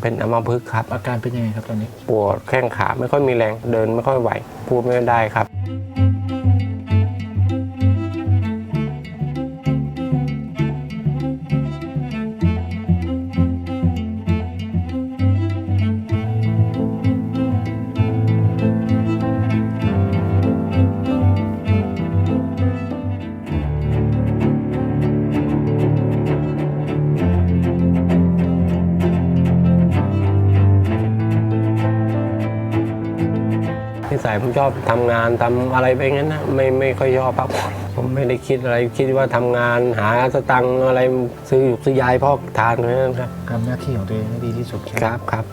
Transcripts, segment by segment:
เป็นอัมพฤกษ์ครับ อาการเป็นยังไงครับตอนนี้ ปวดแข้งขาไม่ค่อยมีแรงเดินไม่ค่อยไหว พูดไม่ได้ครับ นิสัยผมชอบทำงานทำอะไรไปงั้นนะไม่ไม่ค่อยชอบพักผ่อนผมไม่ได้คิดอะไรคิดว่าทำงานหาสตังค์อะไรซื้ออยู่ซื้อยายพ่อทานแค่นั้นครับทำหน้าที่ของตัวเองให้ดีที่สุดครับครับ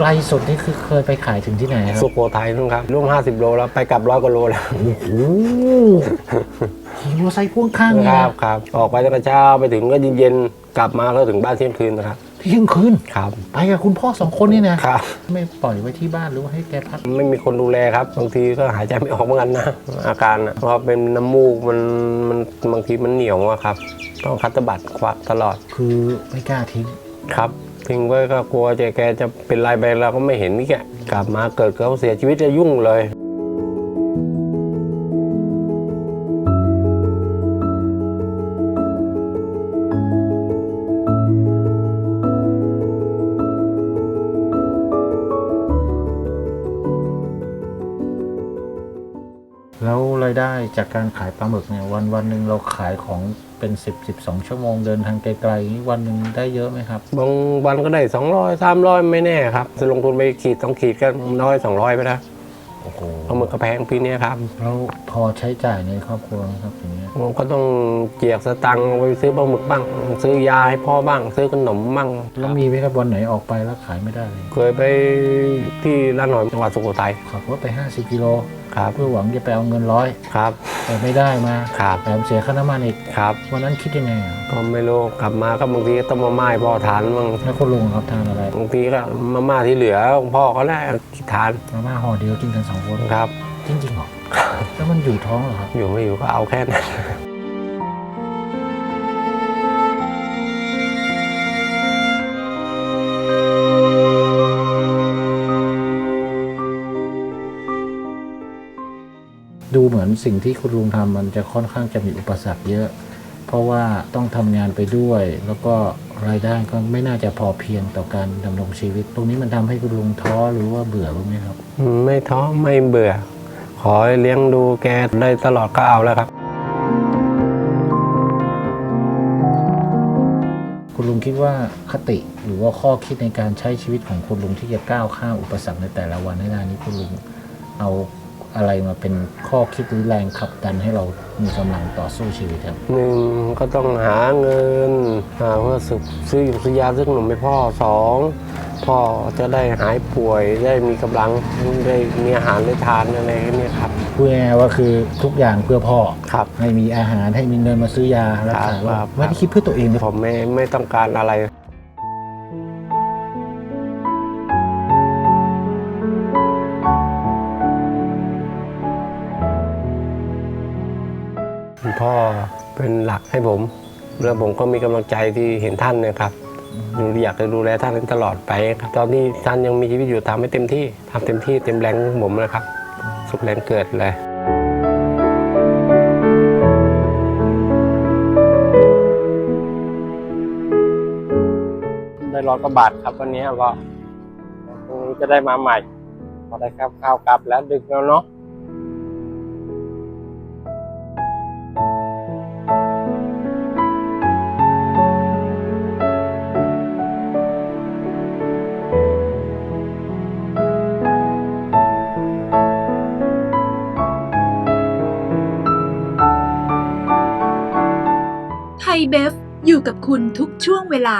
ไกลสุดนี่คือเคยไปขายถึงที่ไหนครัสุบโขทัยนู่นครับร่วม50 โลแล้วไปกลับร้อยกว่าโลแล้วโอ้โหขี่มอเตอร์ไซค์พ่วงข้างเลยคนะรับครับ ออกไปตั้งแต่เช้าไปถึงก็เย็นๆกลับมาก็ถึงบ้านเที่ยงคืนนะครับเที่ยงคืนครับไปกับคุณพ่อสองคนนี่นะครับ ไม่ปล่อยไว้ที่บ้านหรือว่าให้แกพัก ไม่มีคนดูแลครับบางทีก็หายใจไม่ออกเหมือนกันนะ อาการอะเพราะเป็นน้ำมูกมันมันบางทีมันเหนียวอะครับ ต้องคัดตะบัดควักตลอดคือไม่กล้าทิ้ง ครับ ทิ้งไว้ก็กลัวจะแกจะเป็นไรไปเราก็ไม่เห็นนี่แกกลับมาเกิดเขาเสียชีวิตจะยุ่งเลยแล้วรายได้จากการขายปลาหมึกเนี่ยวันวันหนึ่งเราขายของ เป็น 10 12 ชั่วโมงเดินทางไกลๆนี่วันหนึ่งได้เยอะไหมครับ บางวันก็ได้ 200 300 ไม่แน่ครับจะลงทุนไปขีดต้องขีดก็น้อย 200 ไปนะโอ้โหเอามือกระแพงปีนี้ครับแล้วพอใช้จ่ายในครอบครัวไหมครับอย่างเงี้ยผมก็ต้องเจียกสตังค์ไปซื้อปลาหมึกบ้าง ซื้อยาให้พ่อบ้าง ซื้อขนมบ้างแล้วมีไหมครับวันไหนออกไปแล้วขายไม่ได้เลย เคยไปที่ร้านหน่อยจังหวัดสุโขทัยขับรถไป 50กิโลครับเพื่อหวังจะไปเอาเงินร้อยครับ แต่ไม่ได้มาครับแถมเสียค่าน้ำมันอีกครับวันนั้นคิดยังไงอะก็ไม่รู้กลับมาก็บางทีก็ต้องมาม่าให้พ่อทานบ้างแล้วคุณลุงครับทานอะไรบางทีก็มาม่าที่เหลือของพ่อเขาแหละทานมาม่าห่อเดียวกินกันสองคนครับ จริงๆเหรอแล้วมันอยู่ท้องเหรอครับ อยู่ไม่อยู่ก็เอาแค่นั้น ดูเหมือนสิ่งที่คุณลุงทำมันจะค่อนข้างจะมีอุปสรรคเยอะ เพราะว่าต้องทำงานไปด้วย แล้วก็รายได้ก็ไม่น่าจะพอเพียงต่อการดำรงชีวิต ตรงนี้มันทำให้คุณลุงท้อหรือว่าเบื่อบ้างไหมครับ ไม่ท้อไม่เบื่อ ขอให้เลี้ยงดูแกได้ตลอดก็เอาแล้วครับ คุณลุงคิดว่าคติหรือว่าข้อคิดในการใช้ชีวิตของคุณลุงที่จะก้าวข้ามอุปสรรคในแต่ละวันให้ได้นี้คุณลุงเอา อะไรมาเป็นข้อคิดหรือแรงขับดันให้เรามีกำลังต่อสู้ชีวิตครับหนึ่งก็ต้องหาเงินหาเพื่อซื้อซื้ออยู่ซื้อยาซื้อขนมให้พ่อสองพ่อจะได้หายป่วยได้มีกำลังได้มีอาหารได้ทานอะไรเนี่ยครับพูดง่ายๆว่าคือทุกอย่างเพื่อพ่อครับ ให้มีอาหารให้มีเงินมาซื้อยารักษาโรครัคบไม่ได้คิดเพื่อตัวเองเลยผมไม่ไม่ต้องการอะไร คุณพ่อเป็นหลักให้ผม แล้วผมก็มีกำลังใจที่เห็นท่านนะครับอยากจะดูแลท่านตลอดไปครับตอนที่ท่านยังมีชีวิตอยู่ทำให้เต็มที่ทำเต็มที่เต็มแรงของผมนะครับ สุดแรงเกิดเลยได้ร้อยกว่าบาทครับวันนี้ก็พรงนี้จะได้มาใหม่พอได้ข้าวข้าวกลับแล้วดึกแล้วเนาะ เบฟอยู่กับคุณทุกช่วงเวลา